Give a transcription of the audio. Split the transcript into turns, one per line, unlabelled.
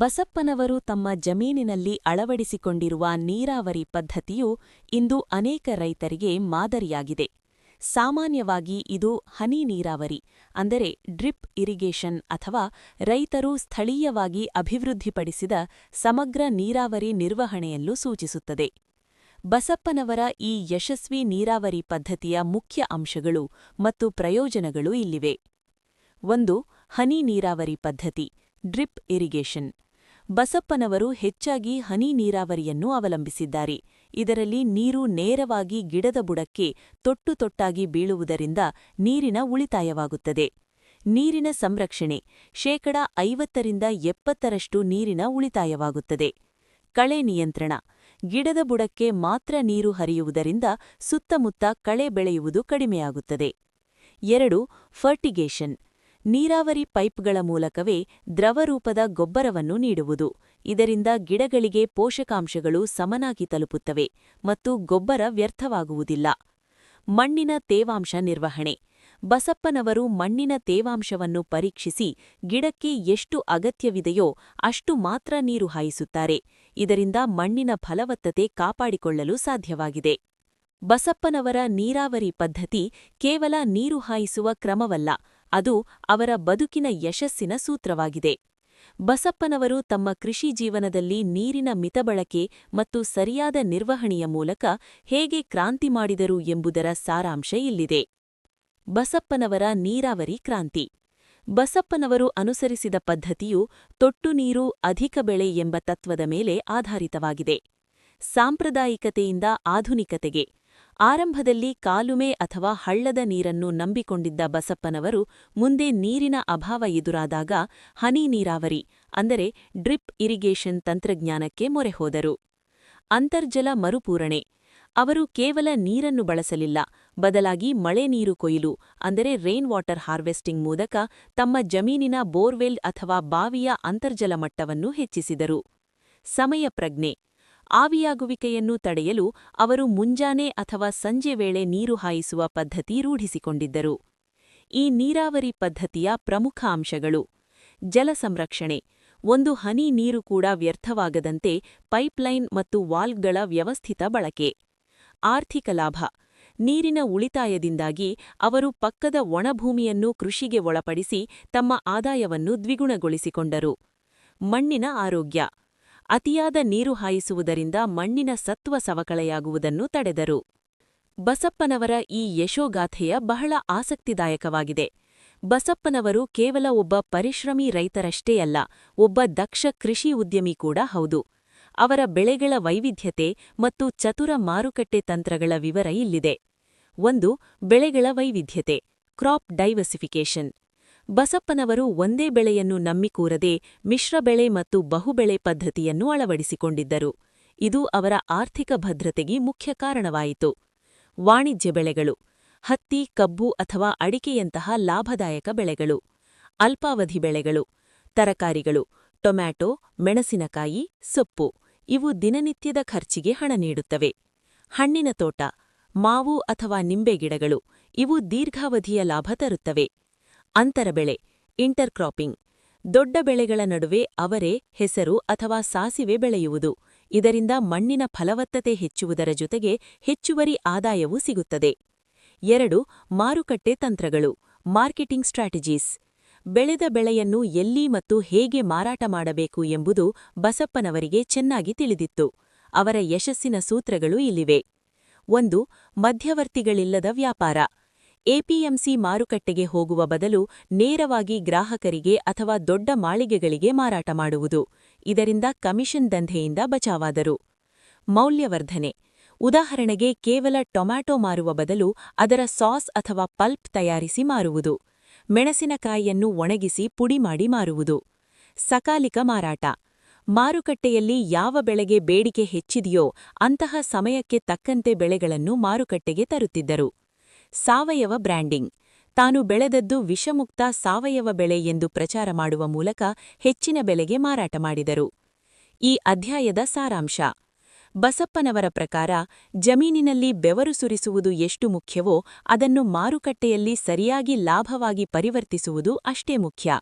ಬಸಪ್ಪನವರು ತಮ್ಮ ಜಮೀನಿನಲ್ಲಿ ಅಳವಡಿಸಿಕೊಂಡಿರುವ ನೀರಾವರಿ ಪದ್ಧತಿಯು ಇಂದು ಅನೇಕ ರೈತರಿಗೆ ಮಾದರಿಯಾಗಿದೆ. ಸಾಮಾನ್ಯವಾಗಿ ಇದು ಹನಿ ನೀರಾವರಿ, ಅಂದರೆ ಡ್ರಿಪ್ ಇರಿಗೇಷನ್ ಅಥವಾ ರೈತರು ಸ್ಥಳೀಯವಾಗಿ ಅಭಿವೃದ್ಧಿಪಡಿಸಿದ ಸಮಗ್ರ ನೀರಾವರಿ ನಿರ್ವಹಣೆಯಲ್ಲೂ ಸೂಚಿಸುತ್ತದೆ. ಬಸಪ್ಪನವರ ಈ ಯಶಸ್ವಿ ನೀರಾವರಿ ಪದ್ಧತಿಯ ಮುಖ್ಯ ಅಂಶಗಳು ಮತ್ತು ಪ್ರಯೋಜನಗಳು ಇಲ್ಲಿವೆ. ಒಂದು, ಹನಿ ನೀರಾವರಿ ಪದ್ಧತಿ, ಡ್ರಿಪ್ ಇರಿಗೇಷನ್. ಬಸಪ್ಪನವರು ಹೆಚ್ಚಾಗಿ ಹನಿ ನೀರಾವರಿಯನ್ನು ಅವಲಂಬಿಸಿದ್ದಾರೆ. ಇದರಲ್ಲಿ ನೀರು ನೇರವಾಗಿ ಗಿಡದ ಬುಡಕ್ಕೆ ತೊಟ್ಟು ತೊಟ್ಟಾಗಿ ಬೀಳುವುದರಿಂದ ನೀರಿನ ಉಳಿತಾಯವಾಗುತ್ತದೆ. ನೀರಿನ ಸಂರಕ್ಷಣೆ ಶೇಕಡ ಐವತ್ತರಿಂದ ಎಪ್ಪತ್ತರಷ್ಟು ನೀರಿನ ಉಳಿತಾಯವಾಗುತ್ತದೆ. ಕಳೆ ನಿಯಂತ್ರಣ ಗಿಡದ ಬುಡಕ್ಕೆ ಮಾತ್ರ ನೀರು ಹರಿಯುವುದರಿಂದ ಸುತ್ತಮುತ್ತ ಕಳೆ ಬೆಳೆಯುವುದು ಕಡಿಮೆಯಾಗುತ್ತದೆ. ಎರಡು ಫರ್ಟಿಗೇಷನ್ ನೀರಾವರಿ ಪೈಪ್ಗಳ ಮೂಲಕವೇ ದ್ರವರೂಪದ ಗೊಬ್ಬರವನ್ನು ನೀಡುವುದು. ಇದರಿಂದ ಗಿಡಗಳಿಗೆ ಪೋಷಕಾಂಶಗಳು ಸಮನಾಗಿ ತಲುಪುತ್ತವೆ ಮತ್ತು ಗೊಬ್ಬರ ವ್ಯರ್ಥವಾಗುವುದಿಲ್ಲ. ಮಣ್ಣಿನ ತೇವಾಂಶ ನಿರ್ವಹಣೆ. ಬಸಪ್ಪನವರು ಮಣ್ಣಿನ ತೇವಾಂಶವನ್ನು ಪರೀಕ್ಷಿಸಿ ಗಿಡಕ್ಕೆ ಎಷ್ಟು ಅಗತ್ಯವಿದೆಯೋ ಅಷ್ಟು ಮಾತ್ರ ನೀರು ಹಾಯಿಸುತ್ತಾರೆ. ಇದರಿಂದ ಮಣ್ಣಿನ ಫಲವತ್ತತೆ ಕಾಪಾಡಿಕೊಳ್ಳಲು ಸಾಧ್ಯವಾಗಿದೆ. ಬಸಪ್ಪನವರ ನೀರಾವರಿ ಪದ್ಧತಿ ಕೇವಲ ನೀರು ಹಾಯಿಸುವ ಕ್ರಮವಲ್ಲ ಅದು ಅವರ ಬದುಕಿನ ಯಶಸ್ಸಿನ ಸೂತ್ರವಾಗಿದೆ. ಬಸಪ್ಪನವರು ತಮ್ಮ ಕೃಷಿ ಜೀವನದಲ್ಲಿ ನೀರಿನ ಮಿತಬಳಕೆ ಮತ್ತು ಸರಿಯಾದ ನಿರ್ವಹಣೆಯ ಮೂಲಕ ಹೇಗೆ ಕ್ರಾಂತಿ ಮಾಡಿದರು ಎಂಬುದರ ಸಾರಾಂಶ ಇಲ್ಲಿದೆ. ಬಸಪ್ಪನವರ ನೀರಾವರಿ ಕ್ರಾಂತಿ. ಬಸಪ್ಪನವರು ಅನುಸರಿಸಿದ ಪದ್ಧತಿಯು ತೊಟ್ಟು ನೀರು ಅಧಿಕ ಬೆಳೆ ಎಂಬ ತತ್ವದ ಮೇಲೆ ಆಧಾರಿತವಾಗಿದೆ. ಸಾಂಪ್ರದಾಯಿಕತೆಯಿಂದ ಆಧುನಿಕತೆಗೆ ಆರಂಭದಲ್ಲಿ ಕಾಲುಮೆ ಅಥವಾ ಹಳ್ಳದ ನೀರನ್ನು ನಂಬಿಕೊಂಡಿದ್ದ ಬಸಪ್ಪನವರು ಮುಂದೆ ನೀರಿನ ಅಭಾವ ಎದುರಾದಾಗ ಹನಿ ನೀರಾವರಿ, ಅಂದರೆ ಡ್ರಿಪ್ ಇರಿಗೇಷನ್ ತಂತ್ರಜ್ಞಾನಕ್ಕೆ ಮೊರೆಹೋದರು ಅಂತರ್ಜಲ ಮರುಪೂರಣೆ, ಅವರು ಕೇವಲ ನೀರನ್ನು ಬಳಸಲಿಲ್ಲ, ಬದಲಾಗಿ ಮಳೆ ನೀರು ಕೊಯ್ಲು, ಅಂದರೆ ರೈನ್ ವಾಟರ್ ಹಾರ್ವೆಸ್ಟಿಂಗ್ ಮೂಲಕ ತಮ್ಮ ಜಮೀನಿನ ಬೋರ್ವೆಲ್ ಅಥವಾ ಬಾವಿಯ ಅಂತರ್ಜಲ ಮಟ್ಟವನ್ನು ಹೆಚ್ಚಿಸಿದರು. ಸಮಯ ಪ್ರಜ್ಞೆ ಆವಿಯಾಗುವಿಕೆಯನ್ನು ತಡೆಯಲು ಅವರು ಮುಂಜಾನೆ ಅಥವಾ ಸಂಜೆ ವೇಳೆ ನೀರು ಹಾಯಿಸುವ ಪದ್ಧತಿ ರೂಢಿಸಿಕೊಂಡಿದ್ದರು. ಈ ನೀರಾವರಿ ಪದ್ಧತಿಯ ಪ್ರಮುಖ ಅಂಶಗಳು. ಜಲ ಸಂರಕ್ಷಣೆ. ಒಂದು ಹನಿ ನೀರು ಕೂಡ ವ್ಯರ್ಥವಾಗದಂತೆ ಪೈಪ್ಲೈನ್ ಮತ್ತು ವಾಲ್ವ್ಗಳ ವ್ಯವಸ್ಥಿತ ಬಳಕೆ. ಆರ್ಥಿಕ ಲಾಭ. ನೀರಿನ ಉಳಿತಾಯದಿಂದಾಗಿ ಅವರು ಪಕ್ಕದ ಒಣಭೂಮಿಯನ್ನು ಕೃಷಿಗೆ ಒಳಪಡಿಸಿ ತಮ್ಮ ಆದಾಯವನ್ನು ದ್ವಿಗುಣಗೊಳಿಸಿಕೊಂಡರು. ಮಣ್ಣಿನ ಆರೋಗ್ಯ. ಅತಿಯಾದ ನೀರು ಹಾಯಿಸುವುದರಿಂದ ಮಣ್ಣಿನ ಸತ್ವ ಸವಕಳೆಯಾಗುವುದನ್ನು ತಡೆದರು. ಬಸಪ್ಪನವರ ಈ ಯಶೋಗಾಥೆಯ ಬಹಳ ಆಸಕ್ತಿದಾಯಕವಾಗಿದೆ. ಬಸಪ್ಪನವರು ಕೇವಲ ಒಬ್ಬ ಪರಿಶ್ರಮಿ ರೈತರಷ್ಟೇ ಅಲ್ಲ, ಒಬ್ಬ ದಕ್ಷ ಕೃಷಿ ಉದ್ಯಮಿ ಕೂಡ ಹೌದು. ಅವರ ಬೆಳೆಗಳ ವೈವಿಧ್ಯತೆ ಮತ್ತು ಚತುರ ಮಾರುಕಟ್ಟೆ ತಂತ್ರಗಳ ವಿವರ ಇಲ್ಲಿದೆ. ಒಂದು, ಬೆಳೆಗಳ ವೈವಿಧ್ಯತೆ, ಕ್ರಾಪ್ ಡೈವರ್ಸಿಫಿಕೇಷನ್. ಬಸಪ್ಪನವರು ಒಂದೇ ಬೆಳೆಯನ್ನು ನಂಬಿಕೂರದೆ ಮಿಶ್ರಬೆಳೆ ಮತ್ತು ಬಹುಬೆಳೆ ಪದ್ಧತಿಯನ್ನು ಅಳವಡಿಸಿಕೊಂಡಿದ್ದರು. ಇದು ಅವರ ಆರ್ಥಿಕ ಭದ್ರತೆಗೆ ಮುಖ್ಯ ಕಾರಣವಾಯಿತು. ವಾಣಿಜ್ಯ ಬೆಳೆಗಳು, ಹತ್ತಿ, ಕಬ್ಬು ಅಥವಾ ಅಡಿಕೆಯಂತಹ ಲಾಭದಾಯಕ ಬೆಳೆಗಳು, ಅಲ್ಪಾವಧಿ ಬೆಳೆಗಳು, ತರಕಾರಿಗಳು, ಟೊಮ್ಯಾಟೊ, ಮೆಣಸಿನಕಾಯಿ, ಸೊಪ್ಪು, ಇವು ದಿನನಿತ್ಯದ ಖರ್ಚಿಗೆ ಹಣ ನೀಡುತ್ತವೆ. ಹಣ್ಣಿನ ತೋಟ, ಮಾವು ಅಥವಾ ನಿಂಬೆ ಗಿಡಗಳು, ಇವು ದೀರ್ಘಾವಧಿಯ ಲಾಭ ತರುತ್ತವೆ. ಅಂತರ ಬೆಳೆ ಇಂಟರ್ಕ್ರಾಪಿಂಗ್ ದೊಡ್ಡ ಬೆಳೆಗಳ ನಡುವೆ ಅವರೆ ಹೆಸರು ಅಥವಾ ಸಾಸಿವೆ ಬೆಳೆಯುವುದು. ಇದರಿಂದ ಮಣ್ಣಿನ ಫಲವತ್ತತೆ ಹೆಚ್ಚುವುದರ ಜೊತೆಗೆ ಹೆಚ್ಚುವರಿ ಆದಾಯವೂ ಸಿಗುತ್ತದೆ. ಎರಡು, ಮಾರುಕಟ್ಟೆ ತಂತ್ರಗಳು ಮಾರ್ಕೆಟಿಂಗ್ ಸ್ಟ್ರಾಟಜೀಸ್ ಬೆಳೆದ ಬೆಳೆಯನ್ನು ಎಲ್ಲಿ ಮತ್ತು ಹೇಗೆ ಮಾರಾಟ ಮಾಡಬೇಕು ಎಂಬುದು ಬಸಪ್ಪನವರಿಗೆ ಚೆನ್ನಾಗಿ ತಿಳಿದಿತ್ತು. ಅವರ ಯಶಸ್ಸಿನ ಸೂತ್ರಗಳು ಇಲ್ಲಿವೆ. ಒಂದು, ಮಧ್ಯವರ್ತಿಗಳಿಲ್ಲದ ವ್ಯಾಪಾರ. ಎಪಿಎಂಸಿ ಮಾರುಕಟ್ಟೆಗೆ ಹೋಗುವ ಬದಲು ನೇರವಾಗಿ ಗ್ರಾಹಕರಿಗೆ ಅಥವಾ ದೊಡ್ಡ ಮಾಳಿಗೆಗಳಿಗೆ ಮಾರಾಟ ಮಾಡುವುದು. ಇದರಿಂದ ಕಮಿಷನ್ ದಂಧೆಯಿಂದ ಬಚಾವಾದರು. ಮೌಲ್ಯವರ್ಧನೆ. ಉದಾಹರಣೆಗೆ ಕೇವಲ ಟೊಮ್ಯಾಟೊ ಮಾರುವ ಬದಲು ಅದರ ಸಾಸ್ ಅಥವಾ ಪಲ್ಪ್ ತಯಾರಿಸಿ ಮಾರುವುದು. ಮೆಣಸಿನಕಾಯಿಯನ್ನು ಒಣಗಿಸಿ ಪುಡಿ ಮಾಡಿ ಮಾರುವುದು. ಸಕಾಲಿಕ ಮಾರಾಟ. ಮಾರುಕಟ್ಟೆಯಲ್ಲಿ ಯಾವ ಬೆಳೆಗೆ ಬೇಡಿಕೆ ಹೆಚ್ಚಿದೆಯೋ ಅಂತಹ ಸಮಯಕ್ಕೆ ತಕ್ಕಂತೆ ಬೆಳೆಗಳನ್ನು ಮಾರುಕಟ್ಟೆಗೆ ತರುತ್ತಿದ್ದರು. ಸಾವಯವ ಬ್ರ್ಯಾಂಡಿಂಗ್. ತಾನು ಬೆಳೆದದ್ದು ವಿಷಮುಕ್ತ ಸಾವಯವ ಬೆಳೆ ಎಂದು ಪ್ರಚಾರ ಮಾಡುವ ಮೂಲಕ ಹೆಚ್ಚಿನ ಬೆಲೆಗೆ ಮಾರಾಟ ಮಾಡಿದರು. ಈ ಅಧ್ಯಾಯದ ಸಾರಾಂಶ. ಬಸಪ್ಪನವರ ಪ್ರಕಾರ ಜಮೀನಿನಲ್ಲಿ ಬೆವರು ಸುರಿಸುವುದು ಎಷ್ಟು ಮುಖ್ಯವೋ ಅದನ್ನು ಮಾರುಕಟ್ಟೆಯಲ್ಲಿ ಸರಿಯಾಗಿ ಲಾಭವಾಗಿ ಪರಿವರ್ತಿಸುವುದು ಅಷ್ಟೇ ಮುಖ್ಯ.